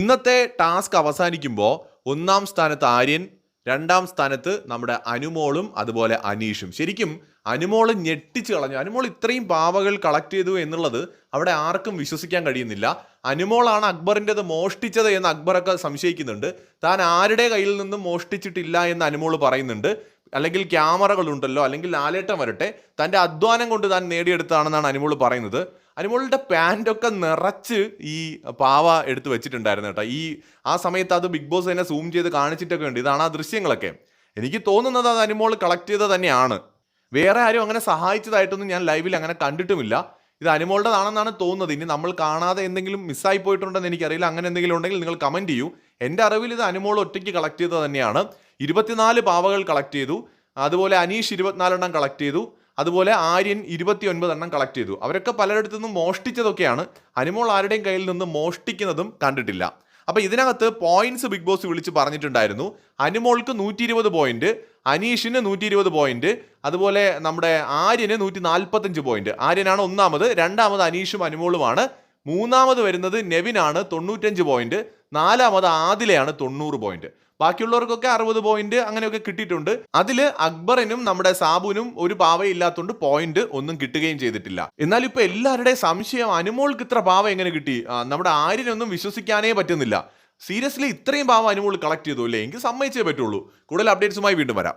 ഇന്നത്തെ ടാസ്ക് അവസാനിക്കുമ്പോൾ ഒന്നാം സ്ഥാനത്ത് ആര്യൻ രണ്ടാം സ്ഥാനത്ത് നമ്മുടെ അനുമോളും അതുപോലെ അനീഷും. ശരിക്കും അനുമോൾ ഞെട്ടിച്ച് കളഞ്ഞു. അനുമോൾ ഇത്രയും പാവകൾ കളക്ട് ചെയ്തു എന്നുള്ളത് അവിടെ ആർക്കും വിശ്വസിക്കാൻ കഴിയുന്നില്ല. അനുമോളാണ് അക്ബറിന്റെത് മോഷ്ടിച്ചത് എന്ന് അക്ബറൊക്കെ സംശയിക്കുന്നുണ്ട്. താൻ ആരുടെ കയ്യിൽ നിന്നും മോഷ്ടിച്ചിട്ടില്ല എന്ന് അനുമോൾ പറയുന്നുണ്ട്. അല്ലെങ്കിൽ ക്യാമറകളുണ്ടല്ലോ അല്ലെങ്കിൽ ലാലേട്ടം വരട്ടെ. തന്റെ അധ്വാനം കൊണ്ട് താൻ നേടിയെടുത്താണെന്നാണ് അനുമോൾ പറയുന്നത്. അനുമോളുടെ പാന്റൊക്കെ നിറച്ച് ഈ പാവ എടുത്ത് വെച്ചിട്ടുണ്ടായിരുന്നു കേട്ടോ. ഈ ആ സമയത്ത് അത് ബിഗ് ബോസ് തന്നെ സൂം ചെയ്ത് കാണിച്ചിട്ടൊക്കെ ഉണ്ട്. ഇതാണ് ആ ദൃശ്യങ്ങളൊക്കെ. എനിക്ക് തോന്നുന്നത് അത് അനുമോൾ കളക്ട് ചെയ്തത് തന്നെയാണ്. വേറെ ആരും അങ്ങനെ സഹായിച്ചതായിട്ടൊന്നും ഞാൻ ലൈവിൽ അങ്ങനെ കണ്ടിട്ടുമില്ല. ഇത് അനുമോളുടേതാണെന്നാണ് തോന്നുന്നത്. ഇനി നമ്മൾ കാണാതെ എന്തെങ്കിലും മിസ്സായി പോയിട്ടുണ്ടെന്ന് എനിക്കറിയില്ല. അങ്ങനെ എന്തെങ്കിലും ഉണ്ടെങ്കിൽ നിങ്ങൾ കമന്റ് ചെയ്യൂ. എന്റെ അറിവിൽ ഇത് അനുമോൾ ഒറ്റയ്ക്ക് കളക്ട് ചെയ്തത് തന്നെയാണ്. ഇരുപത്തിനാല് പാവകൾ കളക്ട് ചെയ്തു. അതുപോലെ അനീഷ് ഇരുപത്തിനാലെണ്ണം കളക്ട് ചെയ്തു. അതുപോലെ ആര്യൻ ഇരുപത്തി ഒൻപതെണ്ണം കളക്ട് ചെയ്തു. അവരൊക്കെ പലയിടത്തു നിന്നും മോഷ്ടിച്ചതൊക്കെയാണ്. അനുമോൾ ആരുടെയും കയ്യിൽ നിന്ന് മോഷ്ടിക്കുന്നതും കണ്ടിട്ടില്ല. അപ്പൊ ഇതിനകത്ത് പോയിന്റ്സ് ബിഗ് ബോസ് വിളിച്ച് പറഞ്ഞിട്ടുണ്ടായിരുന്നു. അനുമോൾക്ക് നൂറ്റി ഇരുപത് പോയിന്റ് അനീഷിന് നൂറ്റി ഇരുപത് പോയിന്റ് അതുപോലെ നമ്മുടെ ആര്യന് നൂറ്റി നാൽപ്പത്തഞ്ച് പോയിന്റ് ആര്യനാണ് ഒന്നാമത് രണ്ടാമത് അനീഷും അനുമോളുമാണ്. മൂന്നാമത് വരുന്നത് നെവിനാണ് തൊണ്ണൂറ്റഞ്ച് പോയിന്റ് നാലാമത് ആദിലയാണ് തൊണ്ണൂറ് പോയിന്റ് ബാക്കിയുള്ളവർക്കൊക്കെ അറുപത് പോയിന്റ് അങ്ങനെയൊക്കെ കിട്ടിയിട്ടുണ്ട്. അതിൽ അക്ബറിനും നമ്മുടെ സാബുനും ഒരു പാവയില്ലാത്തതുകൊണ്ട് പോയിന്റ് ഒന്നും കിട്ടുകയും ചെയ്തിട്ടില്ല. എന്നാൽ ഇപ്പൊ എല്ലാവരുടെയും സംശയം അനുമോൾക്ക് ഇത്ര പാവ എങ്ങനെ കിട്ടി? നമ്മുടെ ആര്യനൊന്നും വിശ്വസിക്കാനേ പറ്റുന്നില്ല. സീരിയസ്ലി ഇത്രയും പാവ അനുമോൾ കളക്ട് ചെയ്തു അല്ലേ എനിക്ക് സമ്മതിച്ചേ പറ്റുള്ളൂ. കൂടുതൽ അപ്ഡേറ്റ്സുമായി വീണ്ടും വരാം.